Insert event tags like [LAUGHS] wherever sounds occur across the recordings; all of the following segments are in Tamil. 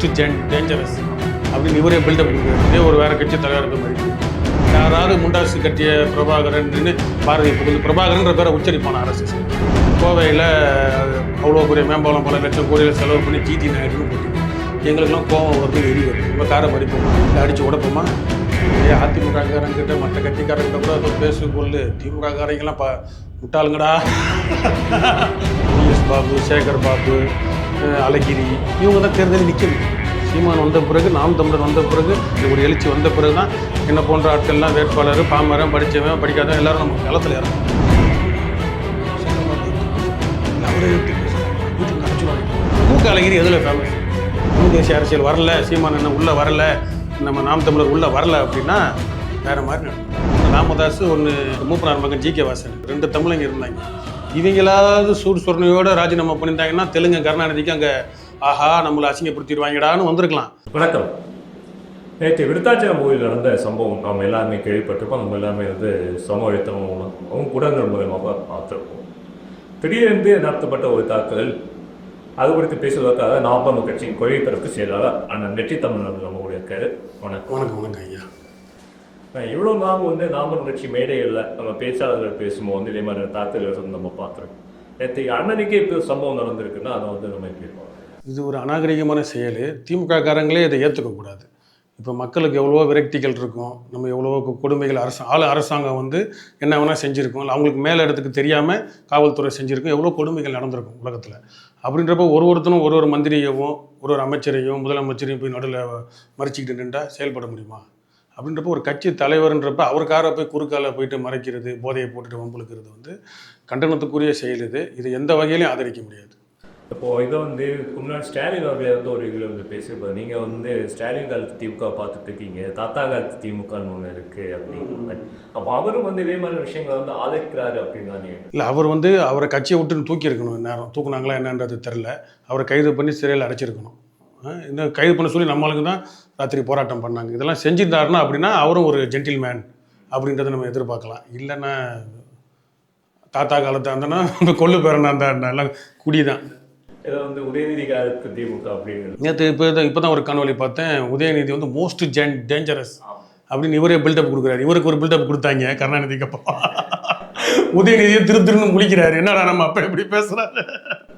மோஸ்ட் ஜென் டேஞ்சரஸ் அப்படின்னு இவரே பில்டப் கொடுக்குறாரு இதே ஒரு வேற கட்சி தலைவர் இருக்க மாதிரி. யாராவது முண்டாசு கட்டிய பிரபாகரன் பாரதி புகழ் பிரபாகரன்ற பேரை உச்சரிப்பான அரசு. கோவையில் அவ்வளோ பெரிய மேம்பாலம் பல லட்சம் கோடியில் செலவு பண்ணி ஜிடி நாயுடுன்னு போட்டு எங்களுக்கெல்லாம் கோவம் வருது எரி வருது. நம்ம காரை மறிப்போமா இல்லை அடித்து உடப்போமா? ஏ அதிமுககாரங்கிட்ட மற்ற கட்சிக்காரங்கிட்ட கூட அதை பேசு கொள்ளு திமுககாரங்கெல்லாம் ப முட்டாளுங்கடா. [LAUGHS] பிஎஸ் பாபு சேகர் பாபு அழகிரி இவங்க தான் தேர்தலில் நிற்கணும் சீமான் வந்த பிறகு நாம் தமிழர் வந்த பிறகு இது ஒரு எழுச்சி வந்த பிறகு தான் என்ன போன்ற ஆட்கள்லாம் வேட்பாளர் பாமரன் படித்தவன் படிக்காதவன் எல்லாரும் நம்ம களத்தில் இறங்கும் மூக்க அழகிரி எதில் ஃபேமஸ் தமிழ் தேசிய அரசியல் வரல சீமான் என்ன உள்ளே வரல நம்ம நாம் தமிழர் உள்ளே வரல அப்படின்னா வேறு மாதிரி நடக்கும். ராமதாஸ் ஒன்று மூப்பனார் மகன் ஜி கே வாசன் ரெண்டு தமிழங்க இருந்தாங்க. இவங்களாவது சூடு சொர்ணையோட ராஜினாமா பண்ணியிருந்தாங்கன்னா தெலுங்கு கருணாநிதிக்கு அங்கே ஆஹா நம்மளை அசிங்கப்படுத்திடுவாங்கடான்னு வந்திருக்கலாம். வணக்கம். நேற்று விருத்தாச்சலம் மூவியில் நடந்த சம்பவம் நம்ம எல்லாருமே கேள்விப்பட்டிருப்போம். நம்ம எல்லாருமே வந்து சமூக அழுத்தம் மூலம் ஊடகங்கள் மூலமாக பார்த்துருப்போம். திடீரென்று நடத்தப்பட்ட ஒரு தாக்குதல் அது குறித்து பேசுவதற்காக நாப்பம் கட்சியின் கொள்கை பரப்பு செயலாளர் அண்ணன் நெற்றி தமிழர் நம்ம கூட இருக்காரு. வணக்கம். வணக்கம் வணக்கம் ஐயா. நான் இவ்வளோ நாள் வந்து நாம கட்சி மேடைகளில் நம்ம பேச்சாளர்கள் பேசும்போது வந்து இதே மாதிரி தாத்தர்கள் வந்து நம்ம பார்த்துருக்கோம். நேற்று அண்ணனுக்கே இப்போ சம்பவம் நடந்திருக்குன்னா அதை வந்து நம்ம எப்படி இது ஒரு அநாகரிகமான செயல். திமுக காரங்களே இதை ஏற்றுக்கக்கூடாது இப்போ மக்களுக்கு எவ்வளவோ விரக்திகள் இருக்கும். நம்ம எவ்வளவோ கொடுமைகள் அரசு ஆள் அரசாங்கம் வந்து என்ன வேணால் செஞ்சுருக்கும். இல்லை அவங்களுக்கு மேலே இடத்துக்கு தெரியாமல் காவல்துறை செஞ்சுருக்கும். எவ்வளோ கொடுமைகள் நடந்திருக்கும் உலகத்தில். அப்படின்றப்ப ஒரு ஒருத்தனும் ஒரு ஒரு மந்திரியவும் ஒரு ஒரு அமைச்சரையும் முதலமைச்சரையும் போய் நடுவில் மறிச்சிக்கிட்டு நின்றால் செயல்பட முடியுமா? அப்படின்றப்ப ஒரு கட்சி தலைவர்ன்றப்ப அவருக்கார போய் குறுக்கால போயிட்டு மறைக்கிறது போதையை போட்டுட்டு வம்புழுக்கிறது வந்து கண்டனத்துக்குரிய செயல் இது. இது எந்த வகையிலையும் ஆதரிக்க முடியாது. இப்போ இதை வந்து முன்னாடி ஸ்டாலின் அவர்களே வந்து ஒரு இதில் வந்து பேசியிருப்பாரு. நீங்க வந்து ஸ்டாலின் காலத்து திமுக பார்த்துட்டு இருக்கீங்க. தாத்தா காலத்து திமுகன்னு ஒன்று இருக்கு அப்படின்னு. அப்போ அவரும் வந்து இதே மாதிரி விஷயங்களை வந்து ஆதரிக்கிறாரு அப்படின்னு இல்லை அவர் வந்து அவரை கட்சியை விட்டு தூக்கி இருக்கணும் நேரம் தூக்குனாங்களா என்னன்றது தெரில அவரை கைது பண்ணி சிறையில் அடைச்சிருக்கணும். இன்னும் கைது பண்ண சொல்லி நம்மளுக்கு தான் ராத்திரி போராட்டம் பண்ணாங்க. இதெல்லாம் செஞ்சிருந்தாருன்னா அப்படின்னா அவரும் ஒரு ஜென்டில்மேன் அப்படின்றத நம்ம எதிர்பார்க்கலாம். இல்லைன்னா தாத்தா காலத்தை இருந்தனா கொள்ளு பேரனா அந்த எல்லாம் குடி தான் வந்து உதயநிதி காலத்து திமுக அப்படின்னு. நேற்று இப்போ இப்போ தான் ஒரு காணொலி பார்த்தேன். உதயநிதி வந்து மோஸ்ட் ஜென் டேஞ்சரஸ் அப்படின்னு இவரே பில்டப் கொடுக்குறாரு. இவருக்கு ஒரு பில்டப் கொடுத்தாங்க கருணாநிதிக்கு அப்போ உதயநிதியை திரு திருன்னு முழிக்கிறாரு. என்னடா நம்ம அப்போ எப்படி பேசுகிறாரு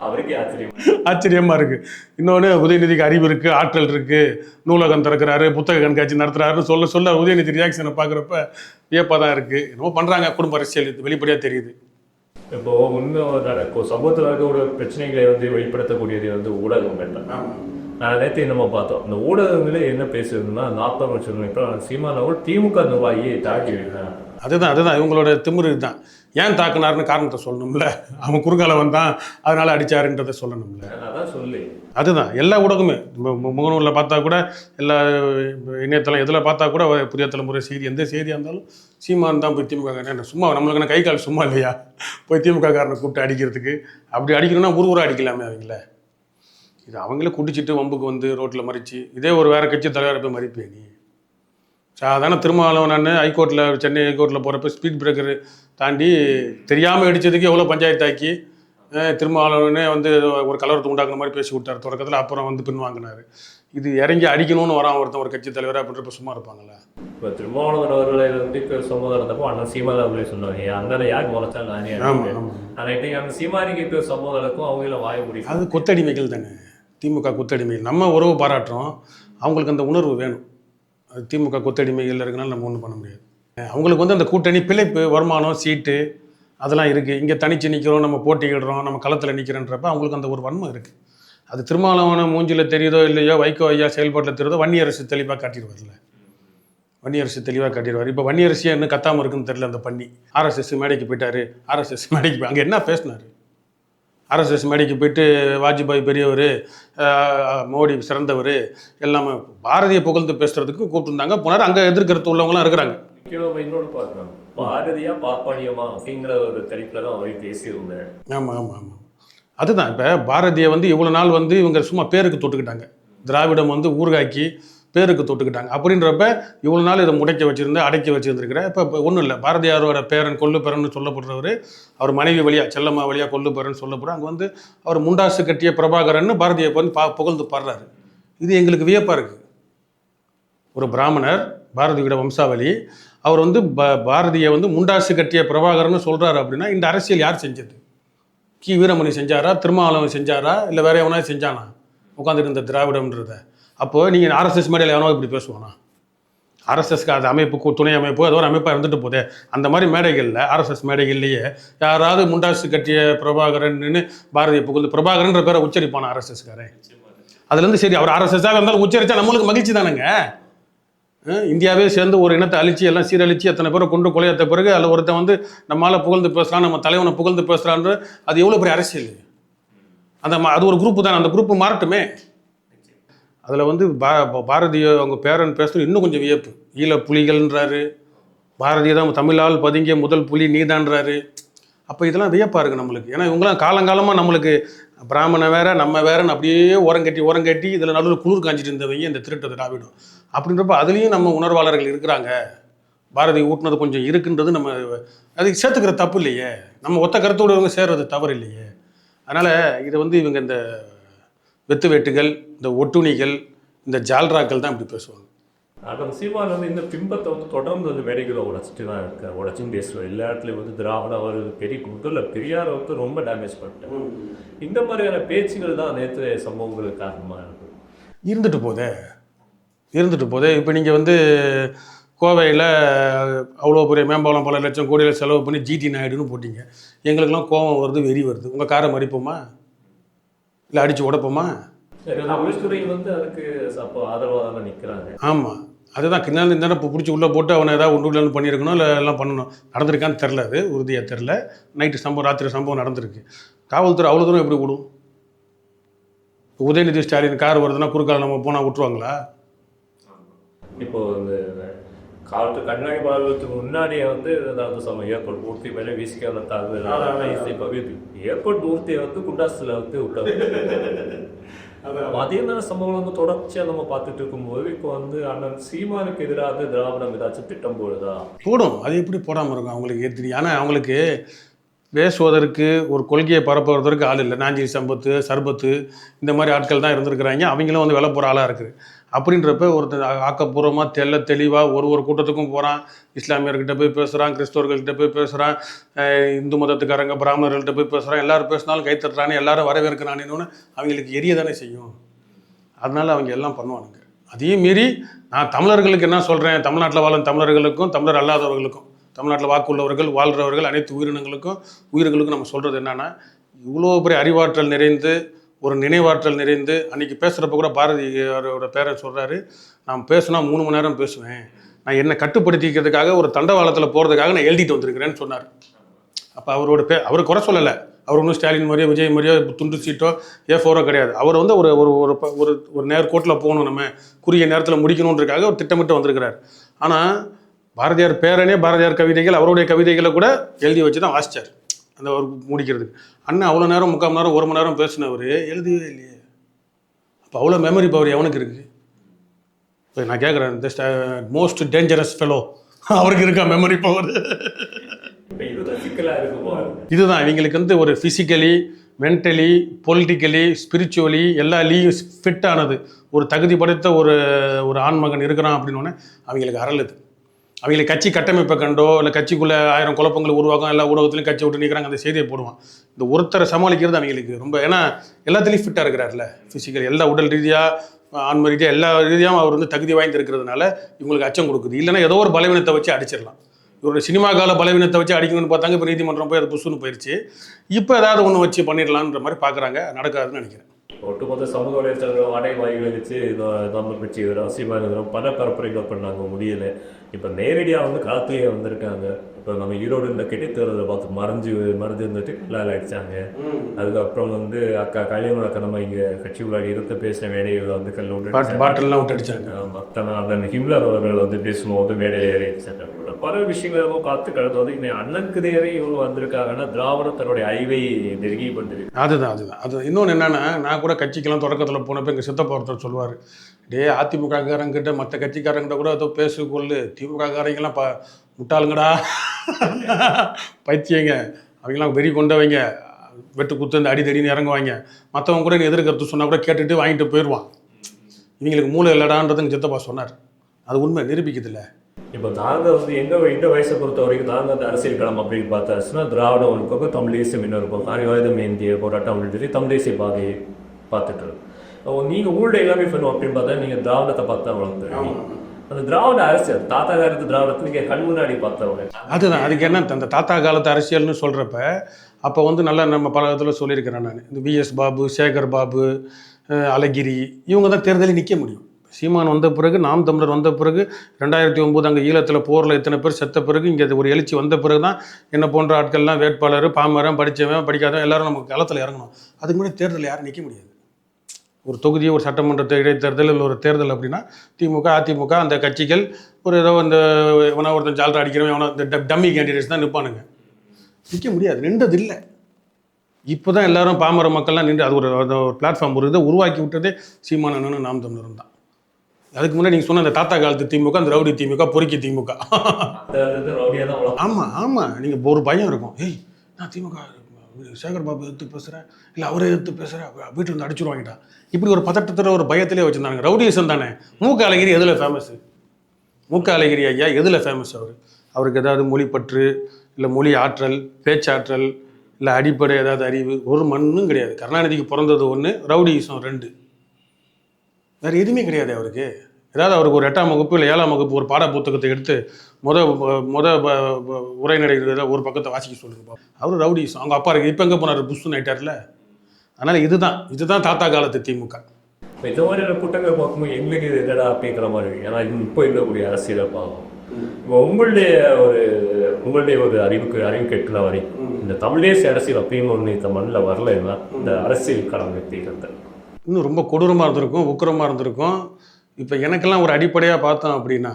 அவருக்கே ஆச்சரியம். ஆச்சரியமா இருக்கு. இன்னொன்று உதயநிதிக்கு அறிவு இருக்கு ஆற்றல் இருக்கு. நூலகம் திறக்கிறாரு புத்தக கண்காட்சி நடத்துறாருன்னு சொல்ல சொல்ல உதயநிதி ரியாக்ஷனை பார்க்குறப்ப வியப்பாக தான் இருக்கு. என்னமோ பண்றாங்க குடும்ப அரசியல். வெளிப்படையாக தெரியுது. இப்போ உண்மை சமூகத்தில் இருக்க ஒரு பிரச்சனைகளை வந்து வெளிப்படுத்தக்கூடியது வந்து தான். நான் நேற்று நம்ம பார்த்தோம். இந்த ஊடகங்களே என்ன பேசுறதுன்னா நாற்பது வருஷம் இப்போ சீமானவர் திமுக நிர்வாகியை தாக்கி அதுதான் அதுதான் இவங்களோட திமிரு தான் ஏன் தாக்குனாருன்னு காரணத்தை சொல்லணும்ல. அவன் குறுக்கால வந்தான் அதனால அடிச்சாருன்றதை சொல்லணும்ல. அதான் சொல்லி. அதுதான் எல்லா ஊடகமே முகநூலில் பார்த்தா கூட எல்லா இணையதளம் எதில் பார்த்தா கூட புதிய தலைமுறை செய்தி எந்த செய்தியாக இருந்தாலும் சீமான் தான் போய் திமுக என்ன சும்மா நம்மளுக்கு என்ன கை கால் சும்மா இல்லையா? போய் திமுக காரனை கூப்பிட்டு அடிக்கிறதுக்கு. அப்படி அடிக்கணும்னா ஊர் ஊரா அடிக்கலாமே அவங்கள. இது அவங்களே குடிச்சிட்டு வம்புக்கு வந்து ரோட்டில் மறிச்சு இதே ஒரு வேற கட்சி தலைவரை போய் மறிப்பே நீ சாதாரண திருமாவளவன் நான் ஹைகோர்ட்டில் சென்னை ஹைகோர்ட்டில் போகிறப்ப ஸ்பீட் பிரேக்கர் தாண்டி தெரியாமல் அடித்ததுக்கு எவ்வளோ பஞ்சாயத்து ஆக்கி அஹ், திருமாவளவனே வந்து ஒரு கலவரத்தை உண்டாக்குன மாதிரி பேசி விட்டார். தொடக்கத்தில் அப்புறம் வந்து பின்வாங்கினார் இது இறங்கி அடிக்கணும்னு வரான் ஒருத்தன் ஒரு கட்சி தலைவர் அப்படின்றப்ப சும்மா இருப்பாங்களா இப்போ திருமாவளவன் அவர்களை வந்து இப்ப நடந்தப்போ அண்ணன் சீமான் அவர்களே சொன்னாங்க. அந்த யாருக்கு முறைச்சா நானே ஆமாம் அடிப்பேன்." ஆமாம் ஆனா இன்னைக்கு அந்த சீமானிக்கு இப்போ சம்பவம் நடக்கும் அவங்கள வாய முடியும் அது கொத்தடிமைகள் தானே. திமுக கொத்தடிமைகள். நம்ம உறவு பாராட்டுறோம். அவங்களுக்கு அந்த உணர்வு வேணும். திமுக கொத்தடிமைகள் இருக்கனால நம்ம ஒன்றும் பண்ண முடியாது. அவங்களுக்கு வந்து அந்த கூட்டணி பிழைப்பு வருமானம் சீட்டு அதெல்லாம் இருக்குது இங்கே தனிச்சு நிற்கிறோம் நம்ம போட்டியிடுறோம் நம்ம களத்தில் நிற்கிறன்றப்ப அவங்களுக்கு அந்த ஒரு வன்மம் இருக்குது அது திருமாவளவன மூஞ்சில் தெரியுதோ இல்லையோ வைகோ ஐயா செயல்பாட்டில் தெரியுதோ வன்னியரசு தெளிவாக காட்டிடுவார்ல வன்னியரசு தெளிவாக காட்டிடுவார். இப்போ வன்னியரசியாக இன்னும் கத்தாமல் இருக்குன்னு தெரியல அந்த பண்ணி ஆர்எஸ்எஸ் மேடைக்கு போயிட்டார். ஆர்எஸ்எஸ் மேடைக்கு போய் அங்கே என்ன பேசினார்? ஆர்எஸ்எஸ் மேடைக்கு போயிட்டு வாஜ்பாய் பெரியவர் மோடி சிறந்தவர் எல்லாமே பாரதியை புகழ்ந்து பேசுறதுக்கு கூப்பிட்டுருந்தாங்க. போனார் அங்கே எதிர்கருத்து உள்ளவங்களாம் இருக்கிறாங்க. பாரதியா பாப்பானியமா அப்படிங்கிற ஒரு தலைப்புல தான் அவரை பேசியிருந்தேன் ஆமாம் ஆமாம் ஆமாம் அதுதான் இப்போ பாரதியை வந்து இவ்வளோ நாள் வந்து இவங்க சும்மா பேருக்கு தொட்டுக்கிட்டாங்க. திராவிடம் வந்து ஊர்காக்கி பேருக்கு தொட்டுக்கிட்டாங்க. அப்படின்றப்ப இவ்வளோ நாள் இதை முடக்கி வச்சுருந்து அடக்கி வச்சுருந்துருக்கிற இப்போ இப்போ ஒன்றும் இல்லை. பாரதியாரோட பேரன் கொல்லு சொல்லப்படுறவர் அவர் மனைவி வழியாக செல்லம்மா வழியாக கொல்லுப்பேரன் சொல்லப்படுற அங்கே வந்து அவர் முண்டாசு கட்டிய பிரபாகரன் பாரதியை வந்து பா புகழ்ந்து பாடுறாரு. இது எங்களுக்கு வியப்பாக இருக்குது ஒரு பிராமணர் பாரதியோட வம்சாவளி அவர் வந்து ப பாரதியை வந்து முண்டாசு கட்டிய பிரபாகரன் சொல்கிறாரு அப்படின்னா இந்த அரசியல் யார் செஞ்சது? கி. வீரமணி செஞ்சாரா? திருமாவளவன் செஞ்சாரா? இல்லை வேற எவனா செஞ்சானா? உட்காந்துட்டு இருந்த திராவிடம்ன்றத. அப்போ நீங்கள் ஆர்எஸ்எஸ் மேடையில் எவனோ இப்படி பேசுவானா? ஆர்எஸ்எஸ்க்கு அது அமைப்பு துணை அமைப்பு ஏதோ ஒரு அமைப்பாக இருந்துட்டு போதே அந்த மாதிரி மேடைகளில் ஆர்எஸ்எஸ் மேடைகள்லேயே யாராவது முண்டாசு கட்டிய பிரபாகரன்னு பாரதியை புகழ்ந்து பிரபாகரன்ற பேரை உச்சரிப்பான ஆர்எஸ்எஸ்காரன் அதுலேருந்து சரி அவர் ஆர்எஸ்எஸ்ஸாக இருந்தாலும் உச்சரித்தா நம்மளுக்கு மகிழ்ச்சி தானேங்க? இந்தியாவே சேர்ந்து ஒரு இனத்தை அழிச்சு எல்லாம் சீரழிச்சு எத்தனை பேரை கொண்டு கொலையத்த பிறகு அதில் ஒருத்தன் வந்து நம்மளால் புகழ்ந்து பேசுகிறான் நம்ம தலைவனை புகழ்ந்து பேசுகிறான்னு அது எவ்வளோ பெரிய அரசியல்? அந்த அது ஒரு குரூப்பு தான் அந்த குரூப்பு மாறட்டுமே. அதில் வந்து பா பாரதிய அவங்க பேரன் பேசுறது இன்னும் கொஞ்சம் வியப்பு. ஈழ புலிகள்ன்றாரு. பாரதிய தான் தமிழால் பதுங்கிய முதல் புலி நீதான்றாரு. அப்போ இதெல்லாம் வியப்பாக இருக்குது நம்மளுக்கு. ஏன்னா இவங்களாம் காலங்காலமாக நம்மளுக்கு பிராமணன் வேற நம்ம வேறன்னு அப்படியே உரங்கட்டி உரங்கட்டி இதில் நடுவில் குளிர் காஞ்சிட்டு இருந்தவங்க இந்த திருட்டு திராவிடம். அப்படின்றப்ப அதுலேயும் நம்ம உணர்வாளர்கள் இருக்கிறாங்க. பாரதி ஊட்டினது கொஞ்சம் இருக்குன்றது நம்ம அதுக்கு சேர்த்துக்கிற தப்பு இல்லையே. நம்ம ஒத்த கருத்தோடு இவங்க சேர்றது தவறு இல்லையே. அதனால் இதை வந்து இவங்க இந்த வெத்து வெட்டுகள் இந்த ஒட்டுணிகள் இந்த ஜால்ராக்கள் தான் இப்படி பேசுவாங்க. ஆனால் சீமான் வந்து இந்த பிம்பத்தை வந்து தொடர்ந்து வந்து வெடிகளை உடைச்சிட்டு தான் இருக்கார் உடைச்சும் பேசுவார். எல்லா இடத்துலையும் வந்து திராவிடம் அவர் பெரிய முதல்ல பெரியார் வந்து ரொம்ப டேமேஜ் பண்ணிட்டார் இந்த மாதிரியான பேச்சுகள் தான் நேற்று சம்பவங்களுக்கு காரணமாக இருக்கு இருந்துட்டு போதே இருந்துட்டு போதே இப்போ நீங்கள் வந்து கோவையில் அவ்வளோ பெரிய மேம்பாலம் பல லட்சம் கோடியில் செலவு பண்ணி ஜிடி நாயுடுன்னு போட்டிங்க. எங்களுக்கெல்லாம் கோபம் வருது வெறி வருது. உங்கள் காரை மறிப்போமா? இல்லை அடித்து உடைப்போமா? ஆமாம் அதுதான் கிண்ணாந்து இந்த இப்போ பிடிச்சி உள்ளே போட்டு அவனை ஏதாவது ஒன்று இல்லைன்னு பண்ணியிருக்கணும் இல்லை எல்லாம் பண்ணணும். நடந்திருக்கான்னு தெரில அது உறுதியாக தெரில நைட்டு சம்பவம் ராத்திரி சம்பவம் நடந்திருக்கு. காவல்துறை அவ்வளோ தூரம் எப்படி விடும் உதயநிதி ஸ்டாலின் கார் வருதுன்னா குறுக்கால நம்ம போனால் விட்டுருவாங்களா? இப்போ இந்த காலத்து கண்ணாடி பாலத்துக்கு முன்னாடியே வந்து ஏதாவது சமயம் ஏர்போர்ட் பூர்த்தி மேலே வீசிக்காத தாக்குதல் இசை பகுதி ஏர்போர்ட் பூர்த்தியை வந்து குண்டாஸில் வந்து விட்டாங்க அதே மாதிரி சம்பவம் வந்து தொடர்ச்சியாக நம்ம பார்த்துட்டு இருக்கும்போது இப்போ வந்து அண்ணன் சீமானுக்கு எதிராக திராவிடம் ஏதாச்சும் திட்டம் போடுதா? போடும். அது எப்படி போடாமல் இருக்கும்? அவங்களுக்கு ஏற்றி ஆனால் அவங்களுக்கு பேசுவதற்கு ஒரு கொள்கையை பரப்புவதற்கு ஆள் இல்லை. நாஞ்சி சம்பத்து சர்பத்து இந்த மாதிரி ஆட்கள் தான் இருந்திருக்கிறாங்க. அவங்களும் வந்து விலை போகிற ஆளாக இருக்குது. அப்படின்றப்ப ஒருத்தர் ஆக்கப்பூர்வமாக தெல்ல தெளிவாக ஒரு ஒரு கூட்டத்துக்கும் போகிறான் இஸ்லாமியர்கிட்ட போய் பேசுகிறான் கிறிஸ்தவர்கள்கிட்ட போய் பேசுகிறான் இந்து மதத்துக்காரங்க பிராமணர்கள்ட்ட போய் பேசுகிறான் எல்லாரும் பேசினாலும் கை தட்டுறானே எல்லாரும் வரவேற்கிறானேன்னு அவங்களுக்கு எரிய தானே செய்யும். அதனால் அவங்க எல்லாம் பண்ணுவானுங்க. அதையும் மீறி நான் தமிழர்களுக்கு என்ன சொல்கிறேன் தமிழ்நாட்டில் வாழும் தமிழர்களுக்கும் தமிழர் அல்லாதவர்களுக்கும் தமிழ்நாட்டில் வாக்குள்ளவர்கள் வாழ்கிறவர்கள் அனைத்து உயிரினங்களுக்கும் உயிர்களுக்கும் நம்ம சொல்கிறது என்னென்னா இவ்வளோ பெரிய அறிவாற்றல் நிறைந்து ஒரு நினைவாற்றல் நிறைந்து அன்றைக்கி பேசுகிறப்ப கூட பாரதியாரோட பேரன் சொல்கிறாரு நான் பேசுனா மூணு மணி நேரம் பேசுவேன். நான் என்னை கட்டுப்படுத்திக்கிறதுக்காக ஒரு தண்டவாளத்தில் போகிறதுக்காக நான் எழுதிட்டு வந்திருக்கிறேன்னு சொன்னார். அப்போ அவரோட பே அவர் குறை சொல்லலை. அவர் ஒன்றும் ஸ்டாலின் மாதிரியோ விஜய் மாதிரியோ துண்டு சீட்டோ ஏ ஃபோரோ கிடையாது. அவர் வந்து ஒரு ஒரு ஒரு ப- ஒரு ஒரு நேர்கோட்டில் போகணும் நம்ம குறுகிய நேரத்தில் முடிக்கணுன்றதுக்காக ஒரு திட்டமிட்டு வந்திருக்கிறார். ஆனால் பாரதியார் பேரனே பாரதியார் கவிதைகள் அவருடைய கவிதைகளை கூட எழுதி வச்சு தான் வாசிச்சார். அந்த ஒரு முடிக்கிறதுக்கு. அண்ணன் அவ்வளோ நேரம் முக்கால் மணி நேரம் ஒரு மணி நேரம் பேசினவர் எழுதவே இல்லையே. அப்போ அவ்வளோ மெமரி பவர் எவனுக்கு இருக்குது இப்போ நான் கேட்குறேன் இந்த மோஸ்ட் டேஞ்சரஸ் ஃபெலோ அவருக்கு இருக்கா மெமரி பவர் இதுதான் இவங்களுக்கு வந்து ஒரு ஃபிசிக்கலி மென்டலி பொலிட்டிக்கலி ஸ்பிரிச்சுவலி எல்லா லீயும் ஃபிட்டானது ஒரு தகுதி படைத்த ஒரு ஒரு ஆண்மகன் இருக்கிறான் அப்படின்னோடனே அவங்களுக்கு அரளுது அவங்களை கட்சி கட்டமைப்பை கண்டோ இல்லை கட்சிக்குள்ளே ஆயிரம் குழப்பங்கள் உருவாக்கும் எல்லா ஊடகத்துலையும் கட்சி விட்டு நிற்கிறாங்க அந்த செய்தியை போடுவான். இந்த ஒருத்தரை சமாளிக்கிறது அவங்களுக்கு ரொம்ப ஏன்னா எல்லாத்துலேயும் ஃபிட்டாக இருக்கிறார்ல ஃபிசிக்கல் எல்லா உடல் ரீதியாக ஆன்ம ரீதியாக எல்லா ரீதியாகவும் அவர் வந்து தகுதி வாய்ந்து இருக்கிறதுனால இவங்களுக்கு அச்சம் கொடுக்குது. இல்லைன்னா ஏதோ ஒரு பலவீனத்தை வச்சு அடிச்சிடலாம். இவரோட சினிமா கால பலவீனத்தை வச்சு அடிக்கணும்னு பார்த்தாங்க இப்போ நீதிமன்றம் போய் அது புசுன்னு போயிடுச்சு இப்போ ஏதாவது ஒன்று வச்சு பண்ணிடலான்ற மாதிரி பார்க்குறாங்க நடக்காதுன்னு நினைக்கிறேன். ஒட்டுமொத்த சமூக வலைத்தளங்கள் அடைவாய்களை வச்சு நம்ம கட்சி எதிராக சீமான் எதிராக பல பரப்புரைகள் பண்ணாங்க. முடியல. இப்போ நேரடியாக வந்து களத்திலேயே வந்திருக்காங்க. இப்போ நம்ம ஈரோடு இந்த கிடைத்ததை பார்த்து மறைஞ்சு மறைஞ்சு இருந்துட்டு பிள்ளால் அடிச்சாங்க. அதுக்கப்புறம் வந்து அக்கா கல்யாணம் அக்கா நம்ம இங்கே கட்சி உள்ளாடி இருக்க பேசின வேலைகளை வந்து கல் விட்டு பாட் பாட்டில்லாம் விட்டு அடிச்சாங்க மற்ற அண்ணன் ஹிம்லர் அவர்கள் வந்து பேசும்போது மேடையில் ஏறி சென்றார். பல விஷயங்களோ நம்ம பார்த்து கடந்து வந்து இன்னும் அண்ணனுக்கு தேவை இவங்க வந்திருக்காங்கன்னா திராவிடம் தன்னுடைய ஐவை நெருங்கி பண்ணிருக்கு அதுதான் அதுதான். அது இன்னொன்று என்னென்னா நான் கூட கட்சிக்கெல்லாம் தொடக்கத்தில் போனப்போ எங்கள் சித்தப்பா ஒருத்தர் சொல்லுவார் டே அதிமுககாரங்கிட்ட மற்ற கட்சிக்காரங்கிட்ட கூட ஏதோ பேசு கொள்ளு. திமுககாரங்கெல்லாம் ப முட்டாளுங்கடா. பைத்தியங்க. அவங்களாம் வெறி கொண்டவங்க. வெட்டு குத்து அந்த அடி தடின்னு இறங்குவாங்க. மற்றவங்க கூட நீ எதிர்கருத்து சொன்னால் கூட கேட்டுட்டு வாங்கிட்டு போயிடுவான். இவங்களுக்கு மூளை இல்லடான்றது எங்கள் சித்தப்பா சொன்னார். அது உண்மை நிரூபிக்குதுல்ல. இப்போ நாங்கள் வந்து எங்க இந்த வயசை பொறுத்த வரைக்கும் நாங்கள் அந்த அரசியல் களம் அப்படின்னு பார்த்தாச்சுன்னா திராவிடம் ஒரு பக்கம் தமிழ் தேசியம் இன்னொரு பக்கம் ஆயுதம் இந்திய போராட்டம் அப்படின்னு சொல்லி தமிழ் தேசிய பாதையை பார்த்துட்டு இருக்கோம் நீங்கள் உங்களுடைய எல்லாமே பண்ணுவோம் அப்படின்னு பார்த்தா நீங்கள் திராவிடத்தை பார்த்து வளர்ந்துருக்கீங்க அந்த திராவிட அரசியல் தாத்தா காலத்து திராவிடத்தை நீங்கள் கண் முன்னாடி பார்த்தவங்க. அதுதான் அதுக்கு என்ன அந்த தாத்தா காலத்து அரசியல்னு சொல்கிறப்ப அப்போ வந்து நல்லா நம்ம பல இதில் சொல்லியிருக்கிறேன் நான். இந்த விஎஸ் பாபு சேகர் பாபு அழகிரி இவங்க தான் தேர்தலில் நிற்க முடியும். சீமான் வந்த பிறகு நாம் தமிழர் வந்த பிறகு ரெண்டாயிரத்தி ஒம்பது அங்கே ஈழத்தில் போரில் இத்தனை பேர் செத்த பிறகு இங்கே ஒரு எழுச்சி வந்த பிறகு தான் என்ன போன்ற ஆட்கள்லாம் வேட்பாளர் பாமரன் படித்தவன் படிக்காதவன் எல்லாரும் நமக்கு களத்தில் இறங்கணும். அதுக்கு முன்னாடி தேர்தலில் யாரும் நிற்க முடியாது. ஒரு தொகுதி ஒரு சட்டமன்ற இடைத்தேர்தல் இல்லை ஒரு தேர்தல் அப்படின்னா திமுக அதிமுக அந்த கட்சிகள் ஒரு ஏதோ இந்த எவனா ஒருத்தன் ஜால்ரா அடிக்கிறவன் இந்த ட- டம்மி கேண்டிடேட்ஸ் தான் நிற்பானுங்க நிற்க முடியாது நின்றது இல்லை. இப்போ தான் எல்லாரும் பாமர மக்கள்லாம் நின்று அது ஒரு பிளாட்ஃபார்ம் ஒரு இதை உருவாக்கி விட்டதே சீமான் நாம் தமிழரும் தான். அதுக்கு முன்னாடி நீங்கள் சொன்ன அந்த தாத்தா காலத்து திமுக அந்த ரவுடி திமுக பொறுக்கி திமுக. அந்த ஆமாம் ஆமாம் நீங்கள் ஒரு பயம் இருக்கும். ஏய் நான் திமுக சேகர் பாபு எடுத்து பேசுகிறேன் இல்லை அவரே எடுத்து பேசுகிறேன் வீட்டு வந்து அடிச்சிருவாங்கிட்டா இப்படி ஒரு பதட்டத்தில் ஒரு பயத்திலே வச்சுருந்தாங்க ரவுடியசம் தானே? மூக்க அழகிரி எதில் ஃபேமஸ் மூக்க அழகிரி ஐயா எதில் ஃபேமஸ் அவர்? அவருக்கு ஏதாவது மொழிப்பற்று இல்லை மொழி ஆற்றல் பேச்சாற்றல் இல்லை அடிப்படை ஏதாவது அறிவு ஒரு மண்ணும் கிடையாது. கருணாநிதிக்கு பிறந்தது ஒன்று ரவுடிசம் ரெண்டு. வேறு எதுவுமே கிடையாது அவருக்கு. ஏதாவது அவருக்கு ஒரு எட்டாம் வகுப்பு இல்லை ஏழாம் வகுப்பு ஒரு பாட புத்தகத்தை எடுத்து முத முத உரைநடை ஒரு பக்கத்தை வாசிக்க சொல்லுங்க அவர் ரவுடிஸ் அவங்க அப்பா இருக்கு. இப்போ எங்கே போனார்? புஷ்ஷுன்னு ஆயிட்டார்ல அதனால் இதுதான். இதுதான் தாத்தா காலத்து திமுக. இப்போ இந்த மாதிரியான கூட்டங்கள் பார்க்கும்போது எங்களுக்கு இது என்னடா அப்படிங்கிற மாதிரி. ஏன்னா இப்போ இருக்கக்கூடிய அரசியலை பார்க்கும் இப்போ உங்களுடைய ஒரு உங்களுடைய ஒரு அறிவுக்கு அறிவு கெட்டுல வரைக்கும் இந்த தமிழ் தேசிய அரசியல் அப்படின்னு ஒன்று இந்த மண்ணில் வரலைன்னா இந்த அரசியல் களம் எப்படி இருந்தது இன்னும் ரொம்ப கொடூரமாக இருந்திருக்கும் உக்கரமாக இருந்திருக்கும். இப்போ எனக்கெல்லாம் ஒரு அடிப்படையாக பார்த்தோம் அப்படின்னா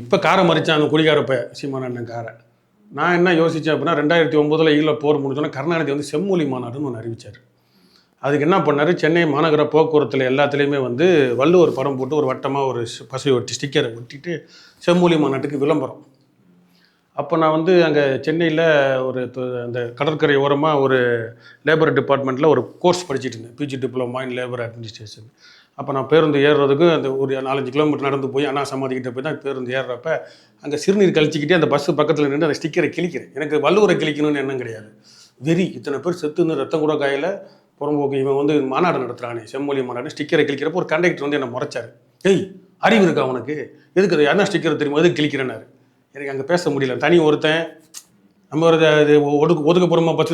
இப்போ காரை மறிச்சான் அந்த குடிகாரப்ப சீமான அண்ணன் காரை. நான் என்ன யோசித்தேன் அப்படின்னா ரெண்டாயிரத்தி ஒம்போதில் ஈழ போர் முடிஞ்சோன்னா கருணாநிதி வந்து செம்மொழி மாநாடுன்னு ஒன்று அறிவிச்சார். அதுக்கு என்ன பண்ணார்? சென்னை மாநகர போக்குவரத்தில் எல்லாத்துலேயுமே வந்து வள்ளுவர் படம் போட்டு ஒரு வட்டமாக ஒரு பசை ஒட்டி ஸ்டிக்கரை ஒட்டிட்டு செம்மொழி மாநாட்டுக்கு விளம்பரம். அப்போ நான் வந்து அங்கே சென்னையில் ஒரு அந்த கடற்கரை ஓரமாக ஒரு லேபர் டிபார்ட்மெண்ட்டில் ஒரு கோர்ஸ் படிச்சுட்டு இருந்தேன். PG diploma in labour administration அப்போ நான் பேருந்து ஏறுறதுக்கு அந்த ஒரு நாலஞ்சு கிலோமீட்டர் நடந்து போய் அண்ணா சமாதிக்கிட்ட போய் தான் பேருந்து ஏறுறப்ப அங்கே சிறுநீர் கழிச்சிக்கிட்டே அந்த பஸ்ஸு பக்கத்தில் நின்று அந்த ஸ்டிக்கரை கிழிக்கிறேன். எனக்கு வல்லூரை கிழிக்கணும்னு எண்ணம் கிடையாது. வெறி இத்தனை பேர் செத்துன்னு ரத்தம் கூட காயில். புறம்போக்கு இவன் வந்து மாநாடு நடத்துகிறானே செம்மொழி மாநாடு ஸ்டிக்கரை கிழிக்கிறப்போ ஒரு கண்டக்டர் வந்து என்னை முறைச்சார். ஏய் அறிவு இருக்கா உனக்கு? எதுக்கு என்ன ஸ்டிக்கர் தெரியுமா? எதுக்கு கிழிக்கிறேன்னாரு. எனக்கு அங்கே பேச முடியல. தனி ஒருத்தன் நம்ம ஒரு இது ஒடுக்கு ஒதுக்கப்புறமா பஸ்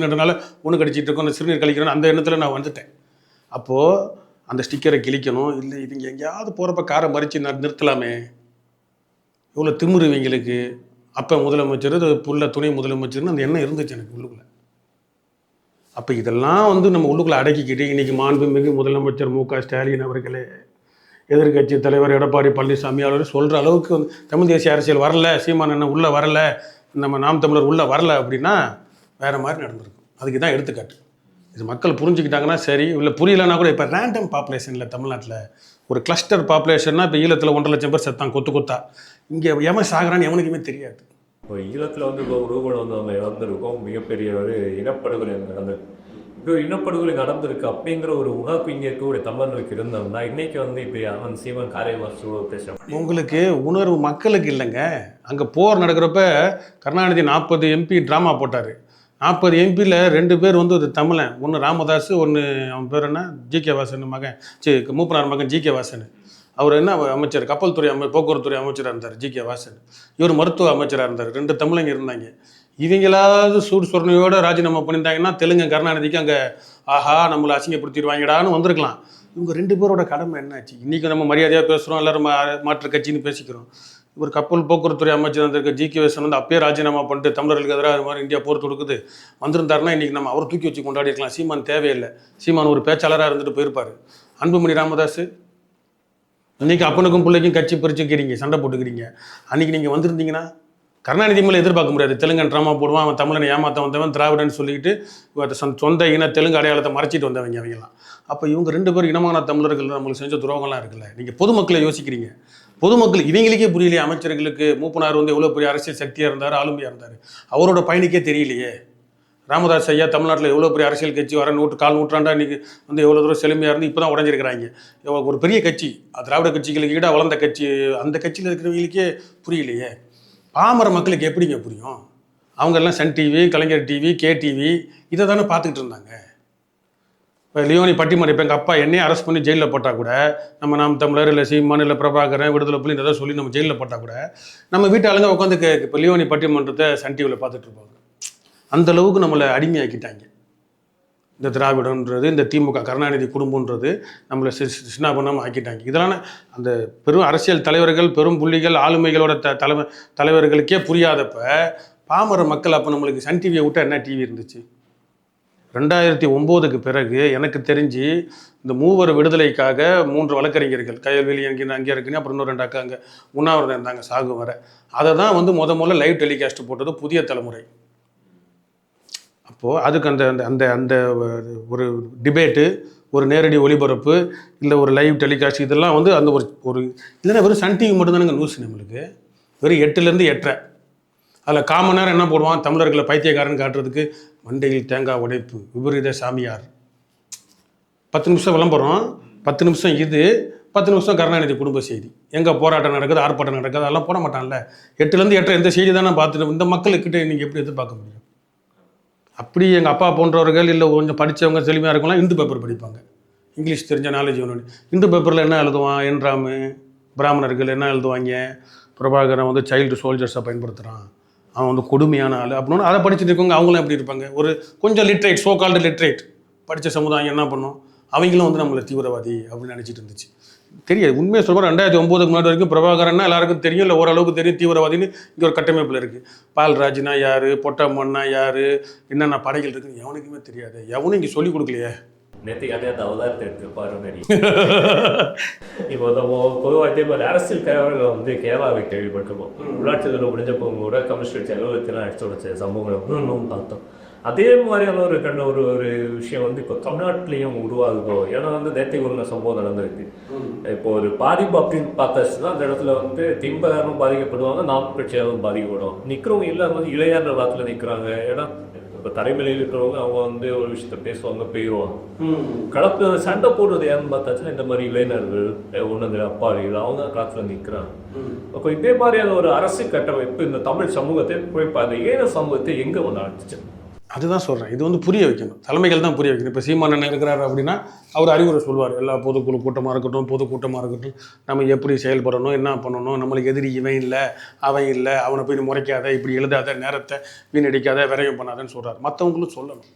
ஒன்று கடிச்சிட்டு இருக்கோம் அந்த சிறுநீர் கழிக்கிறோன்னு அந்த எண்ணத்தில் நான் வந்துட்டேன். அப்போது அந்த ஸ்டிக்கரை கிழிக்கணும் இல்லை இவங்க எங்கேயாவது போகிறப்ப காரை மறித்து ந- நிறுத்தலாமே. இவ்வளோ திமிரு இவங்களுக்கு அப்போ முதலமைச்சர் இது புள்ள துணை முதலமைச்சர்னு அந்த எண்ணம் இருந்துச்சு எனக்கு உள்ளுக்குள்ள. அப்போ இதெல்லாம் வந்து நம்ம உள்ளுக்குள்ள அடக்கிக்கிட்டு இன்றைக்கி மாண்புமிகு முதலமைச்சர் மு க ஸ்டாலின் அவர்களே எதிர்க்கட்சி தலைவர் எடப்பாடி பழனிசாமி அவர் சொல்கிற அளவுக்கு வந்து தமிழ் தேசிய அரசியல் வரல சீமான் என்ன உள்ளே வரல நம்ம நாம் தமிழர் உள்ளே வரல அப்படின்னா வேறு மாதிரி நடந்திருக்கும். அதுக்கு தான் எடுத்துக்காட்டு. இது மக்கள் புரிஞ்சுக்கிட்டாங்கன்னா சரி இல்லை புரியலன்னா கூட இப்போ ரேண்டம் பாப்புலேஷனில் தமிழ்நாட்டில் ஒரு கிளஸ்டர் பாப்புலேஷன்னா இப்போ ஈழத்தில் ஒன்றரை லட்சம் பேர் செத்தான் கொத்து கொத்தா. இங்கே எவன் சாகுறான்னு எவனுக்குமே தெரியாது. இப்போ ஈழத்தில் வந்து இப்போ ரூபன் வந்து நம்ம இறந்துருக்கோம். மிகப்பெரிய ஒரு இனப்படுகொலை நடந்தது இப்படி ஒரு இனப்படுகொலை நடந்திருக்கு அப்படிங்கிற ஒரு உணர்வு இங்கே இருக்கக்கூடிய தமிழர்களுக்கு இருந்தோம்னா இன்னைக்கு வந்து இப்போ அவன் சீவன் காரியமாக பேசுகிறோம் உங்களுக்கு உணர்வு மக்களுக்கு இல்லைங்க. அங்கே போர் நடக்கிறப்ப கருணாநிதி நாற்பது எம்பி ட்ராமா போட்டார். நாற்பது எம்பியில் ரெண்டு பேர் வந்து ஒரு தமிழன். ஒன்று ராமதாஸ் ஒன்று அவன் பேர் என்ன? ஜி கே வாசன் மகன். சி மூப்பனார் மகன் ஜி கே வாசன். அவர் என்ன அமைச்சர்? கப்பல் துறை அமை போக்குவரத்துறை அமைச்சராக இருந்தார் ஜி கே வாசன். இவர் மருத்துவ அமைச்சராக இருந்தார். ரெண்டு தமிழங்க இருந்தாங்க. இவங்களாவது சூடு சுரணையோடு ராஜினாமா பண்ணியிருந்தாங்கன்னா தெலுங்கு கருணாநிதிக்கு அங்கே ஆஹா நம்மளை அசிங்கப்படுத்திடுவாங்கடான்னு வந்திருக்கலாம். இவங்க ரெண்டு பேரோட கடமை என்னாச்சு? இன்றைக்கி நம்ம மரியாதையாக பேசுகிறோம் எல்லோரும் மாற்று கட்சின்னு பேசிக்கிறோம். ஒரு கப்பல் போக்குவரத்துறை அமைச்சர் வந்திருக்க ஜி கே வேசன் வந்து அப்பயே ராஜினாமா பண்ணிட்டு தமிழர்களுக்கு எதிராக அது மாதிரி இந்தியா போர் தொடுக்குது. வந்திருந்தாருன்னா இன்றைக்கி நம்ம அவர் தூக்கி வச்சு கொண்டாடி இருக்கலாம் சீமான் தேவையில்லை. சீமான் ஒரு பேச்சாளராக இருந்துட்டு போயிருப்பார். அன்புமணி ராமதாஸ் இன்றைக்கி அப்பனுக்கும் பிள்ளைக்கும் கட்சி பிரிச்சுக்கிறீங்க சண்டை போட்டுக்கிறீங்க. அன்றைக்கி நீங்கள் வந்திருந்தீங்கன்னா கருணாநிதி மேலே எதிர்பார்க்க முடியாது. தெலுங்கன் ட்ராமா போடுவான் அவன் தமிழனை ஏமாத்த வந்தவன் திராவிடன் சொல்லிட்டு சொந்த- இன தெலுங்கு அடையாளத்தை மறைச்சிட்டு வந்தவங்க அவங்கலாம் அப்போ இவங்க ரெண்டு பேரும் இனமான தமிழர்கள் நம்மளுக்கு செஞ்ச துரோகம்லாம் இருக்குல்ல. நீங்கள் பொதுமக்களை யோசிக்கிறீங்க. பொதுமக்கள் இவங்களுக்கே புரியலையே அமைச்சர்களுக்கு மூப்பனார் வந்து எவ்வளோ பெரிய அரசியல் சக்தியாக இருந்தார் ஆளுமையாக இருந்தார். அவரோட பயணிக்கே தெரியலையே. ராமதாஸ் ஐயா தமிழ்நாட்டில் எவ்வளோ பெரிய அரசியல் கட்சி வர நூற்று கால் நூற்றாண்டா இன்றைக்கி வந்து எவ்வளோ தூரம் செழுமையாக இருந்து இப்போ தான் உடஞ்சிருக்கிறாங்க ஒரு பெரிய கட்சி திராவிட கட்சிகளுக்கு ஈடாக வளர்ந்த கட்சி அந்த கட்சியில் இருக்கிறவங்களுக்கே புரியலையே. பாமர மக்களுக்கு எப்படிங்க புரியும்? அவங்கெல்லாம் Sun TV Kalaignar TV K TV இதை தானே பார்த்துக்கிட்டு இருந்தாங்க. இப்போ லியோனி பட்டிமன்ற இப்போ எங்கள் அப்பா என்னையே அரெஸ்ட் பண்ணி ஜெயிலில் போட்டால் கூட நம்ம நாம் தமிழர் இல்லை சீமான் இல்லை பிரபாகரன் விடுதலை புள்ளி ஏதாவது சொல்லி நம்ம ஜெயிலில் போட்டால் கூட நம்ம வீட்டு ஆளுங்க உட்காந்து இப்போ லியோனி பட்டிமன்றத்தை சன் டிவியில் பார்த்துட்டு இருப்பாங்க. அந்தளவுக்கு நம்மளை அடிமையாக்கிட்டாங்க. இந்த திராவிடன்றது இந்த திமுக கருணாநிதி குடும்பன்றது நம்மளை சி சி- ஆக்கிட்டாங்க. இதெல்லாம் அந்த பெரும் அரசியல் தலைவர்கள் பெரும் புள்ளிகள் ஆளுமைகளோட த தலைமை தலைவர்களுக்கே புரியாதப்ப பாமர மக்கள் அப்போ நம்மளுக்கு சன் டிவியை விட்டால் என்ன டிவி இருந்துச்சு? ரெண்டாயிரத்தி ஒம்போதுக்கு பிறகு எனக்கு தெரிஞ்சு இந்த மூவர் விடுதலைக்காக மூன்று வழக்கறிஞர்கள் கையல்வெளி அங்கே அங்கே இருக்குன்னு அப்புறம் இன்னும் ரெண்டு அக்கா அங்கே உண்ணாவிரதம் இருந்தாங்க சாகு வர அதை தான் வந்து முத முதல்ல லைவ் டெலிகாஸ்ட் போட்டது புதிய தலைமுறை. அப்போது அதுக்கு அந்த அந்த அந்த அந்த ஒரு டிபேட்டு ஒரு நேரடி ஒளிபரப்பு இல்லை ஒரு லைவ் டெலிகாஸ்ட் இதெல்லாம் வந்து அந்த ஒரு ஒரு இல்லைன்னா வெறும் சன் டிவி மட்டும்தானுங்க நியூஸ் நம்மளுக்கு. வெறும் எட்டுலேருந்து எட்டரை. அதில் காமன் நேரம் என்ன போடுவான்? தமிழர்களை பைத்தியக்காரன் காட்டுறதுக்கு மண்டையில் தேங்காய் உடைப்பு. விபரீத சாமியார். பத்து நிமிஷம் விளம்பரம் பத்து நிமிஷம் இது பத்து நிமிஷம் கருணாநிதி குடும்ப செய்தி. எங்கே போராட்டம் நடக்குது ஆர்ப்பாட்டம் நடக்குது அதெல்லாம் போட மாட்டான்ல. எட்டுலேருந்து எட்டரை எந்த செய்தி தானே பார்த்துட்டு இந்த மக்களுக்கிட்ட நீங்கள் எப்படி எதிர்பார்க்க முடியும்? அப்படி எங்கள் அப்பா போன்றவர்கள் இல்லை கொஞ்சம் படித்தவங்க செழுமையாக இருக்கலாம் இந்து பேப்பர் படிப்பாங்க. இங்கிலீஷ் தெரிஞ்ச நாலேஜ் ஒன்று இந்து பேப்பரில் என்ன எழுதுவான்? என்ராமு பிராமணர்கள் என்ன எழுதுவாங்க? பிரபாகரன் வந்து சைல்டு சோல்ஜர்ஸை பயன்படுத்துகிறான் அவன் வந்து கொடுமையான ஆள். அப்படின்னு அதை படிச்சுட்டு இருக்கவங்க அவங்களும் எப்படி இருப்பாங்க? ஒரு கொஞ்சம் லிட்ரேட் சோ கால்டு லிட்ரேட் படித்த சமுதாயம் என்ன பண்ணும்? அவங்களும் வந்து நம்மளை தீவிரவாதி அப்படின்னு நினச்சிட்டு இருந்துச்சு. தெரியாது. உண்மையை சொல்கிறோம் ரெண்டாயிரத்தி ஒம்போதுக்கு முன்னாடி வரைக்கும் பிரபாகரன்னா எல்லாருக்கும் தெரியும். இல்லை ஓரளவுக்கு தெரியும். தீவிரவாதின்னு இங்கே ஒரு கட்டமைப்பில் இருக்குது பால்ராஜ்னா யார்? பொட்டம்மன்னா யார்? என்னென்ன படைகள் இருக்குன்னு எவனுக்குமே தெரியாது. எவனும் இங்கே சொல்லிக் கொடுக்கலையே. நேற்று யாரையாவது அவதாரத்தை எடுத்திருப்பாரு நடி இப்போ நம்ம பொதுவாக இதே மாதிரி அரசியல் தலைவர்கள் வந்து கேரளாவை கேள்விப்பட்டிருப்போம். உள்ளாட்சியில் முடிஞ்சப்போ கூட கம்யூனிஸ்ட் அலுவலகத்தில் அடிச்சு சம்பவங்களை இன்னும் பார்த்தோம். அதே மாதிரியான ஒரு கண்ட ஒரு ஒரு விஷயம் வந்து இப்போ தமிழ்நாட்டிலையும் உருவாகுதோ? ஏன்னா வந்து ஒரு சம்பவம் நடந்திருக்கு. இப்போ ஒரு பாதிப்பு அப்படின்னு பார்த்தாச்சுன்னா அந்த இடத்துல வந்து திம்பகாரமும் பாதிக்கப்படுவாங்க நாம் கட்சியாரும் பாதிக்கப்படும். நிற்கிறவங்க எல்லாம் வந்து இளையாண்ட வாரத்தில் நிற்கிறாங்க ஏன்னா இப்போ தலைமையில் இருக்கிறவங்க அவங்க வந்து ஒரு விஷயத்த பேசுவாங்க போயிடுவாங்க களத்துல சண்டை போடுறது யாருன்னு பார்த்தாச்சுன்னா இந்த மாதிரி இளைஞர்கள் ஒன்று இந்த அப்பாவிகள் அவங்க களத்துல நிற்கிறாங்க அப்போ இதே மாதிரியான ஒரு அரசு கட்டமைப்பு இந்த தமிழ் சமூகத்தை குறிப்பாக ஈழ சமூகத்தை எங்க வந்து அழைச்சிச்சு அதுதான் சொல்கிறேன் இது வந்து புரிய வைக்கணும். தலைமைகள் தான் புரிய வைக்கணும். இப்போ சீமானண்ணன் இருக்கிறாரு அப்படின்னா அவர் அறிவுரை சொல்வார். எல்லா பொதுக்குழு கூட்டமாக இருக்கட்டும் பொதுக்கூட்டமாக இருக்கட்டும் நம்ம எப்படி செயல்படணும் என்ன பண்ணணும் நம்மளுக்கு எதிரி இவன் இல்லை அவன் இல்லை அவனை போய் முறைக்காத இப்படி எழுதாத நேரத்தை வீணடிக்காத விரயம் பண்ணாதன்னு சொல்கிறார் மற்றவங்களும் சொல்லணும்.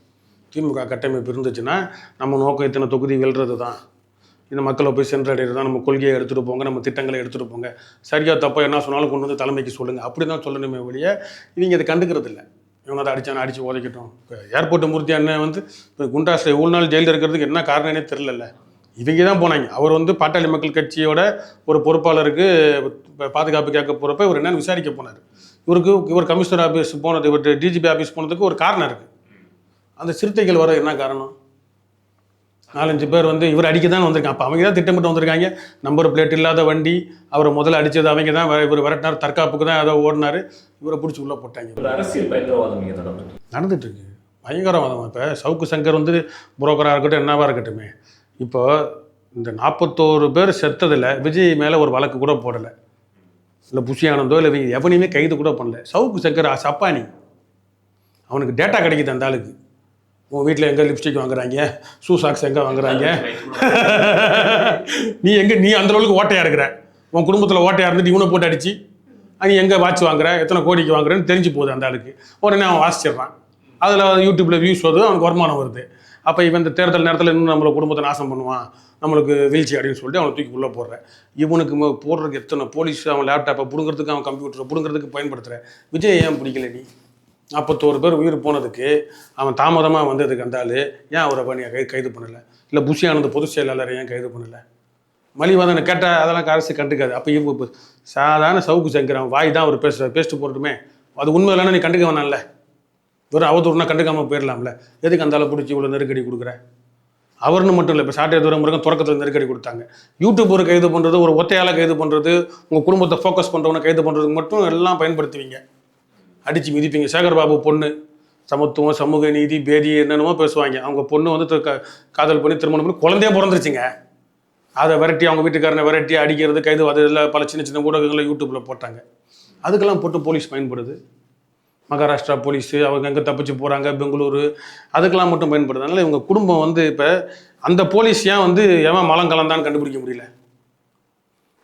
திமுக கட்டமைப்பு இருந்துச்சுன்னா நம்ம நோக்கம் இத்தனை தொகுதி வெல்றது தான். இந்த மக்களை போய் சென்றடைகிறது தான். நம்ம கொள்கையை எடுத்துகிட்டு போங்க நம்ம திட்டங்களை எடுத்துகிட்டு போங்க. சரியாக தப்பாக என்ன சொன்னாலும் கொண்டு வந்து தலைமைக்கு சொல்லுங்கள் அப்படி தான் சொல்லணுமே ஒழிய இவங்க அதை கண்டுக்கிறது இல்லை இவங்க அதை அடிச்சானே அடித்து உதைக்கட்டும். இப்போ ஏர்போர்ட் மூர்த்தி அண்ணன் வந்து இப்போ குண்டாஸில் இவ்வளோ நாள் ஜெயிலில் இருக்கிறதுக்கு என்ன காரணம்னே தெரிலல்ல இவங்க தான் போனாங்க. அவர் வந்து பாட்டாளி மக்கள் கட்சியோட ஒரு பொறுப்பாளருக்கு பாதுகாப்பு கேட்க போகிறப்ப இவர் என்னன்னு விசாரிக்க போனார். இவருக்கு இவர் கமிஷனர் ஆஃபீஸ் போனது இவர் டிஜிபி ஆஃபீஸ் போனதுக்கு ஒரு காரணம் இருக்குது அந்த சிறுத்தைகள் வர என்ன காரணம்? நாலஞ்சு பேர் வந்து இவர் அடிக்க தான் வந்திருக்காங்க. அப்போ அவங்க தான் திட்டமிட்டு வந்திருக்காங்க. நம்பர் பிளேட் இல்லாத வண்டி அவரை முதல்ல அடித்தது அவங்க தான். இவர் விரட்டினார் தற்காப்புக்கு தான் அதை ஓடினார். இவரை பிடிச்சி உள்ளே போட்டாங்க. அரசியல் பயங்கரவாதம் நடந்துட்டு இருக்கு. பயங்கரவாதம் இப்போ. சவுக்கு சங்கர் வந்து புரோக்கராக இருக்கட்டும் என்னவா இருக்கட்டுமே. இப்போ இந்த நாற்பத்தோரு பேர் செத்ததில் விஜய் மேலே ஒரு வழக்கு கூட போடலை. இல்லை புஷி ஆனந்தோ இல்லை இவங்க எவனையுமே கைது கூட பண்ணல. சவுக்கு சங்கர் சப்பானி அவனுக்கு டேட்டா கிடைக்குது அந்த ஆளுக்கு. உன் வீட்டில் எங்கே லிப்ஸ்டிக் வாங்குறாங்க? ஷூ சாக்ஸ் எங்கே வாங்குறாங்க? [LAUGHS] நீ எங்கே நீ அந்த அளவுக்கு ஓட்டையாக இருக்கிற? உன் குடும்பத்தில் ஓட்டையாக இருந்துட்டு இவனை போட்டு அடிச்சு. நீ எங்கே வாட்ச் வாங்குற எத்தனை கோடிக்கு வாங்குறேன்னு தெரிஞ்சு போகுது அந்த ஆளுக்கு. உடனே அவன் வாசிச்சிடுறான். அதில் யூடியூப்பில் வியூஸ் வருது அவனுக்கு வருமானம் வருது. அப்போ இவன் இந்த தேர்தல் நேரத்தில் இன்னும் நம்மளை குடும்பத்தை நாசம் பண்ணுவான் நம்மளுக்கு வீழ்ச்சி அப்படின்னு சொல்லிட்டு அவனை தூக்கி உள்ளே போடுறேன் இவனுக்கு போடுறதுக்கு எத்தனை போலீஸ் அவன் லேப்டாப்பை பிடுங்கிறதுக்கு அவன் கம்ப்யூட்டரை பிடுங்கிறதுக்கு பயன்படுத்துகிற விஜய் ஏன் பிடிக்கல நீ? நாற்பத்தோரு பேர் உயிர் போனதுக்கு அவன் தாமதமாக வந்ததுக்கு அந்த ஆள் ஏன் அவரை பண்ணி கைது பண்ணலை? இல்லை புஷி ஆனந்த் பொதுச் செயலாளரை ஏன் கைது பண்ணலை? மலிவாதனை கேட்டால் அதெல்லாம் அரசு கண்டுக்காது. அப்போ இவங்க இப்போ சாதாரண சவுக்கு சங்கரம் வாய் தான் அவர் பேசுகிறார் பேசிட்டு போட்டுமே அது உண்மை இல்லைன்னா நீ கண்டுக்க வேணாம்ல. வெறும் அவதூறுனா கண்டுக்காமல் போயிடலாம்ல. எதுக்கு அந்த அளவு பிடிச்சி இவ்வளோ நெருக்கடி கொடுக்குற? அவர்னு மட்டும் இல்லை இப்போ சாட்டை தூரம் துறைமுருகன் தொடக்கத்தில் நெருக்கடி கொடுத்தாங்க. யூடியூபரை கைது பண்ணுறது ஒரு ஒத்தையால் கைது பண்ணுறது உங்கள் குடும்பத்தை ஃபோக்கஸ் பண்ணுறவனை கைது பண்ணுறதுக்கு மட்டும் எல்லாம் பயன்படுத்துவீங்க. அடித்து மிதிப்பீங்க. சேகர் பாபு பொண்ணு சமத்துவம் சமூக நீதி பேதி என்னென்னமோ பேசுவாங்க. அவங்க பொண்ணு வந்து க- காதல் பண்ணி திருமணம் பண்ணி குழந்தையே பிறந்துருச்சுங்க. அதை விரட்டி அவங்க வீட்டுக்காரனை விரட்டி அடிக்கிறது கைது அது இதில் பல சின்ன சின்ன ஊடகங்களை யூடியூப்பில் போட்டாங்க. அதுக்கெல்லாம் போட்டு போலீஸ் பயன்படுது. மகாராஷ்டிரா போலீஸு அவங்க எங்கே தப்பிச்சு போகிறாங்க பெங்களூரு அதுக்கெல்லாம் மட்டும் பயன்படுது. அதனால் இவங்க குடும்பம் வந்து இப்போ அந்த போலீஸ் ஏன் வந்து எவன் மலம் கலந்தான்னு கண்டுபிடிக்க முடியல?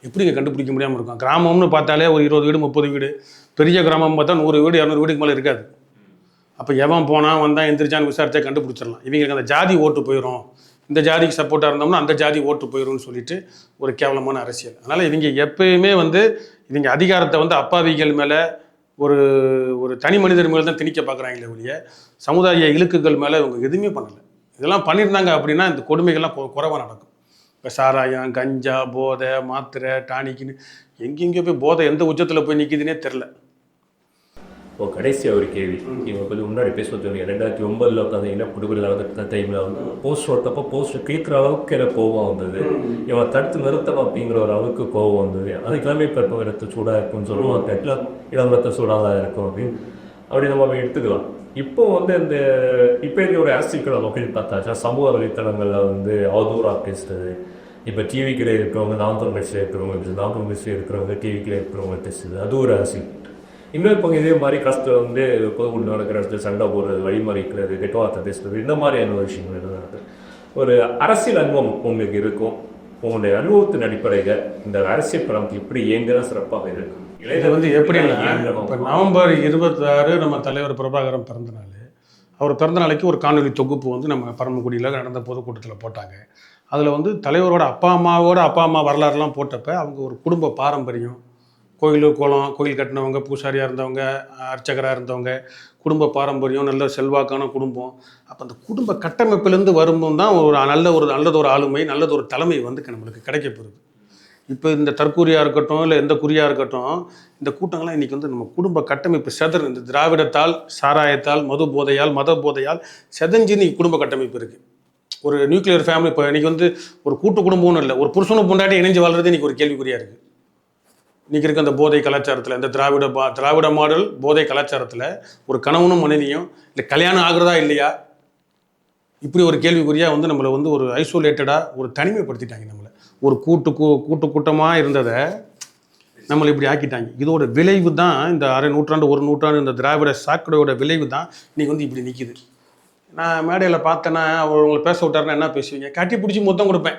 எப்படிங்க கண்டுபிடிக்க முடியாமல் இருக்கும்? கிராமம்னு பார்த்தாலே ஒரு இருபது வீடு முப்பது வீடு. பெரிய கிராமம் பார்த்தா நூறு வீடு இரநூறு வீடுக்கு மேலே இருக்காது. அப்போ எவன் போனால் வந்தால் எந்திரிச்சான்னு விசாரித்தா கண்டுபிடிச்சிடலாம். இவங்களுக்கு அந்த ஜாதி ஓட்டு போயிடும் இந்த ஜாதிக்கு சப்போர்ட்டாக இருந்தோம்னா அந்த ஜாதி ஓட்டு போயிடும்னு சொல்லிட்டு ஒரு கேவலமான அரசியல். அதனால் இவங்க எப்பயுமே வந்து இவங்க அதிகாரத்தை வந்து அப்பாவிகள் மேலே ஒரு ஒரு தனி மனிதர் மேலே தான் திணிக்க பார்க்குறாங்களே ஒழிய சமுதாய இழுக்குகள் மேலே இவங்க எதுவுமே பண்ணலை. இதெல்லாம் பண்ணியிருந்தாங்க அப்படின்னா இந்த கொடுமைகள்லாம் குறைவாக நடக்கும். இப்போ சாராயம் கஞ்சா போதை மாத்திரை டானிக்குன்னு எங்கெங்கேயோ போய் போதை எந்த உச்சத்தில் போய் நிற்கிதுன்னே தெரில இப்போ கடைசியாக ஒரு கேள்வி. இவங்க கொஞ்சம் முன்னாடி பேச சொன்னீங்க ரெண்டாயிரத்தி ஒன்பதுல பார்த்தீங்கன்னா புடுகுடி நடந்த டைமில் வந்து போஸ்ட் ஓட்டப்போ போஸ்ட் கேட்குற அளவுக்கு எனக்கு கோபம் வந்தது. இவன் தடுத்து நிறுத்தணும் அப்படிங்கிற ஒரு அளவுக்கு கோபம் வந்தது. அதுக்கெல்லாமே இப்போ இப்போ ரத்த சூடாக இருக்கும்னு சொல்லுவாங்க எல்லாம் இளம் ரத்த சூடாக தான் இருக்கும் அப்படின்னு. அப்படி நம்ம எடுத்துக்கலாம். இப்போ வந்து இந்த இப்போ இருக்க ஒரு அரசியல் நோக்கி பார்த்தாச்சா? சமூக வலைத்தளங்களில் வந்து அவதூறாக பேசுறது. இப்போ டிவிக்கில் இருக்கிறவங்க நாம் தமிழ்ச்சியில் இருக்கிறவங்க நாம் தமிழ்ச்சியில் இருக்கிறவங்க டிவிக்கில் இருக்கிறவங்க பேசுறது. அது ஒரு அரசியல் இன்னொரு பக்கம் இதே மாதிரி கஷ்டம் வந்து பொதுக்குழு நடக்கிற இடத்துல சண்டை போடுறது வழிமறிக்கிறது கெட்ட வார்த்தை பேசுறது இந்த மாதிரியான விஷயங்கள் நடக்குது? ஒரு அரசியல் அனுபவம் உங்களுக்கு இருக்கும். உங்களுடைய அனுபவத்தின் அடிப்படையில் இந்த அரசியல் களம் எப்படி இயங்குறா சிறப்பாக இருக்கும். இது வந்து இயங்கணும். இப்போ நவம்பர் இருபத்தாறு நம்ம தலைவர் பிரபாகரன் பிறந்த நாள் அவர் பிறந்த நாளைக்கு ஒரு காணொலி தொகுப்பு வந்து நம்ம பரமக்குடியில் நடந்த பொதுக்கூட்டத்தில் போட்டாங்க. அதில் வந்து தலைவரோட அப்பா அம்மாவோட அப்பா அம்மா வரலாறுலாம் போட்டப்ப அவங்க ஒரு குடும்ப பாரம்பரியம் கோயில் குளம் கோயில் கட்டினவங்க பூசாரியாக இருந்தவங்க அர்ச்சகராக இருந்தவங்க குடும்ப பாரம்பரியம் நல்ல செல்வாக்கான குடும்பம். அப்போ அந்த குடும்ப கட்டமைப்பிலேருந்து வரும்போது தான் ஒரு நல்ல ஒரு நல்லது ஒரு ஆளுமை நல்லது ஒரு தலைமை வந்து நம்மளுக்கு கிடைக்கப்பெறுது இப்போ இந்த தற்கூரியாக இருக்கட்டும் இல்லை எந்த குறியாக இருக்கட்டும் இந்த கூட்டங்கள்லாம் இன்றைக்கி வந்து நம்ம குடும்ப கட்டமைப்பு செதர் இந்த திராவிடத்தால் சாராயத்தால் மது போதையால் மத போதையால் செதஞ்சு இன்றைக்கி குடும்ப கட்டமைப்பு இருக்குது ஒரு நியூக்ளியர் ஃபேமிலி இப்போ இன்றைக்கி வந்து ஒரு கூட்டு குடும்பம்னு இல்லை ஒரு புருஷனும் பொண்டாட்டி இணைஞ்சு வாழ்றது இன்றைக்கி ஒரு கேள்விக்குறியாக இருக்குது இன்றைக்கி இருக்க அந்த போதை கலாச்சாரத்தில் இந்த திராவிட பா திராவிட மாடல் போதை கலாச்சாரத்தில் ஒரு கணவனும் மனைவியும் இல்லை கல்யாணம் ஆகுறதா இல்லையா? இப்படி ஒரு கேள்விக்குறியாக வந்து நம்மளை வந்து ஒரு ஐசோலேட்டடாக ஒரு தனிமைப்படுத்திட்டாங்க நம்மளை. ஒரு கூட்டு கூ கூட்டு கூட்டமாக இருந்ததை நம்மளை இப்படி ஆக்கிட்டாங்க. இதோட விளைவு தான் இந்த அரை நூற்றாண்டு ஒரு நூற்றாண்டு இந்த திராவிட சாக்கடையோட விளைவு தான் இன்றைக்கி வந்து இப்படி நிற்கிது நான் மேடையில் பார்த்தேன்னா அவங்களை பேச விட்டாருன்னா என்ன பேசுவீங்க? கட்டி பிடிச்சி மொத்தம் கொடுப்பேன்.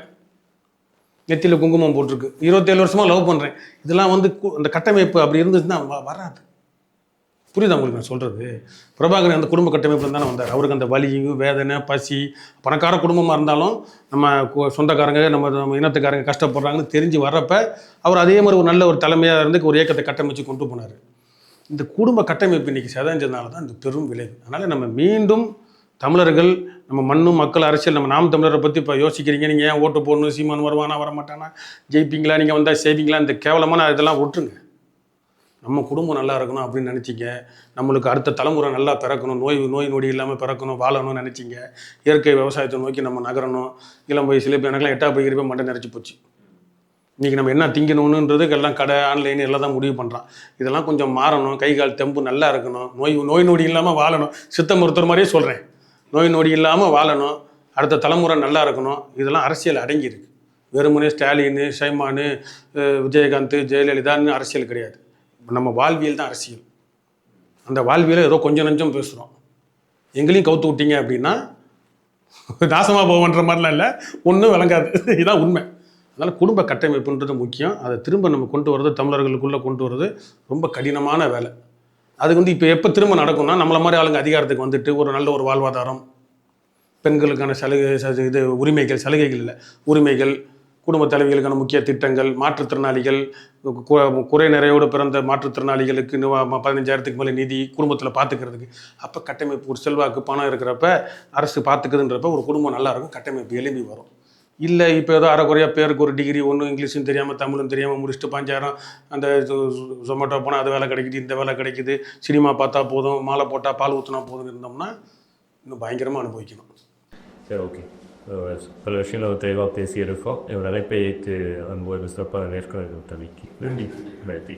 நெத்தியில் குங்குமம் போட்டிருக்கு. இருபத்தேழு வருஷமாக லவ் பண்ணுறேன் இதெல்லாம் வந்து கு- அந்த கட்டமைப்பு அப்படி இருந்துச்சுன்னா வராது. புரியுதா உங்களுக்கு நான் சொல்கிறது பிரபாகரன் அந்த குடும்ப கட்டமைப்பில் தானே வந்தார். அவருக்கு அந்த வலி வேதனை பசி பணக்கார குடும்பமாக இருந்தாலும் நம்ம கு- சொந்தக்காரங்க நம்ம நம்ம இனத்துக்காரங்க கஷ்டப்படுறாங்கன்னு தெரிஞ்சு வர்றப்ப அவர் அதே மாதிரி ஒரு நல்ல ஒரு தலைமையாக இருந்து ஒரு இயக்கத்தை கட்டமைச்சு கொண்டு போனார். இந்த குடும்ப கட்டமைப்பு இன்னைக்கு செதஞ்சதுனால தான் இந்த பெரும் விளைவு. அதனால் நம்ம மீண்டும் தமிழர்கள் நம்ம மண்ணும் மக்கள் அரசியல் நம்ம நாம் தமிழரை பற்றி இப்போ யோசிக்கிறீங்க. நீங்கள் ஏன் ஓட்டு போடணும்? சீமான் வருவானா வரமாட்டானா? ஜெயிப்பீங்களா? நீங்கள் வந்தால் செய்வீங்களா? இந்த கேவலமான இதெல்லாம் விட்டுருங்க நம்ம குடும்பம் நல்லா இருக்கணும் அப்படின்னு நினச்சிங்க. நம்மளுக்கு அடுத்த தலைமுறை நல்லா பிறக்கணும். நோய் நோய் நொடி இல்லாமல் பிறக்கணும் வாழணும்னு நினச்சிங்க. இயற்கை விவசாயத்தை நோக்கி நம்ம நகரணும். இளம் வயசுல இப்போ எனக்குலாம் எட்டா போய் போய் மண்டை நிறைச்சி போச்சு. இன்றைக்கி நம்ம என்ன திங்கணுன்றதுக்கு எல்லாம் கடை ஆன்லைன் எல்லாம் தான் முடிவு பண்ணுறான் இதெல்லாம் கொஞ்சம் மாறணும். கை கால் தெம்பு நல்லா இருக்கணும். நோய் நோய் நொடி இல்லாமல் வாழணும். சித்த மருத்துவர் மாதிரியே சொல்கிறேன் நோய் நொடி இல்லாமல் வாழணும். அடுத்த தலைமுறை நல்லா இருக்கணும். இதெல்லாம் அரசியல் அடங்கியிருக்கு. வெறுமனே ஸ்டாலின் ஷைமானு விஜயகாந்த் ஜெயலலிதான்னு அரசியல் கிடையாது. நம்ம வாழ்வியல் தான் அரசியல். அந்த வாழ்வியலை ஏதோ கொஞ்சம் நஞ்சம் பேசுகிறோம் எங்களையும் கவுத்து விட்டீங்க அப்படின்னா [LAUGHS] நாசமாக போவன்ற மாதிரிலாம் இல்லை. ஒன்றும் விளங்காது. [LAUGHS] இதுதான் உண்மை. அதனால் குடும்ப கட்டமைப்புன்றது முக்கியம். அதை திரும்ப நம்ம கொண்டு வர்றது தமிழர்களுக்குள்ளே கொண்டு வர்றது ரொம்ப கடினமான வேலை. அது வந்து இப்போ எப்போ திரும்ப நடக்கும்னா நம்மளை மாதிரி ஆளுங்க அதிகாரத்துக்கு வந்துட்டு ஒரு நல்ல ஒரு வாழ்வாதாரம் பெண்களுக்கான சலுகை இது உரிமைகள் சலுகைகள் இல்லை. உரிமைகள் குடும்ப தலைவிகளுக்கான முக்கிய திட்டங்கள் மாற்றுத்திறனாளிகள் குறை நிறையோடு பிறந்த மாற்றுத்திறனாளிகளுக்கு பதினஞ்சாயிரத்துக்கு மேலே நிதி குடும்பத்தில் பார்த்துக்கிறதுக்கு அப்போ கட்டமைப்பு ஒரு செல்வாக்கு பணம் இருக்கிறப்ப அரசு பார்த்துக்குதுன்றப்ப ஒரு குடும்பம் நல்லா இருக்கும் கட்டமைப்பு எளிமை வரும். இல்லை இப்போ ஏதோ அரைக்குறையாக பேருக்கு ஒரு டிகிரி ஒன்றும் இங்கிலீஷும் தெரியாமல் தமிழும் தெரியாமல் முடிச்சுட்டு பாஞ்சாயிரம் அந்த ஜொமேட்டோ போனால் அது வேலை கிடைக்குது இந்த வேலை கிடைக்குது சினிமா பார்த்தா போதும் மாலை போட்டால் பால் ஊற்றினா போதும்னு இருந்தோம்னா இன்னும் பயங்கரமாக அனுபவிக்கணும். சரி ஓகே. பல விஷயங்கள் தெளிவாக பேசியிருக்கோம். இவர் அழைப்பை ஏற்று அன்போடு சிறப்பாக நேர்காணல் தவிக்கி நன்றி. நன்றி.